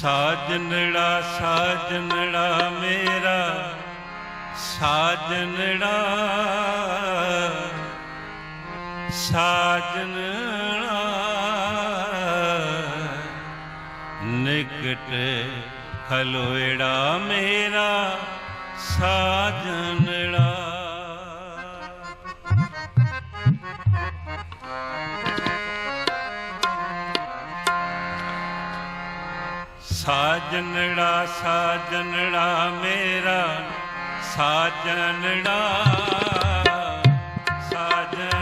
ਸਾਜਨੜਾ ਸਾਜਨੜਾ ਮੇਰਾ ਸਾਜਨੜਾ ਸਾਜਨੜਾ। ਨਿਕਟ ਹਲੋੜਾ ਮੇਰਾ ਸਾਜਨੜਾ। ਸਾਜਨੜਾ ਸਾਜਨੜਾ ਮੇਰਾ ਸਾਜਨੜਾ ਸਾਜਨ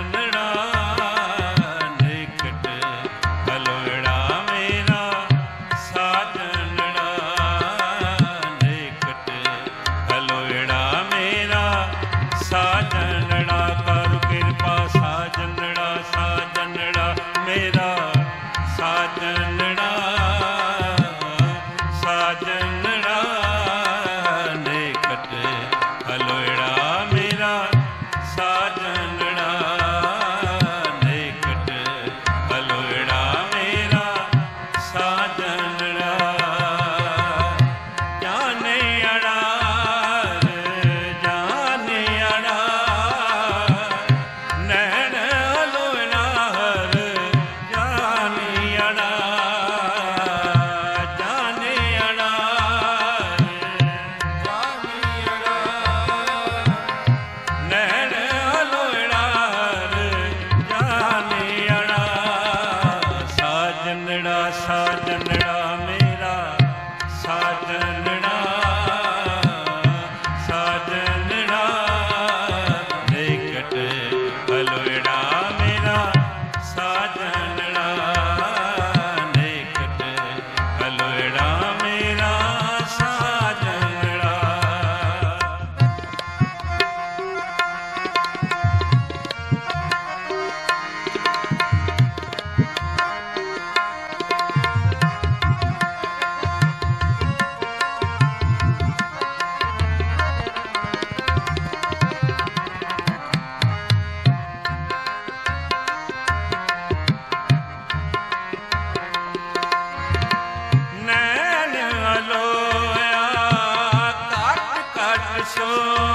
show.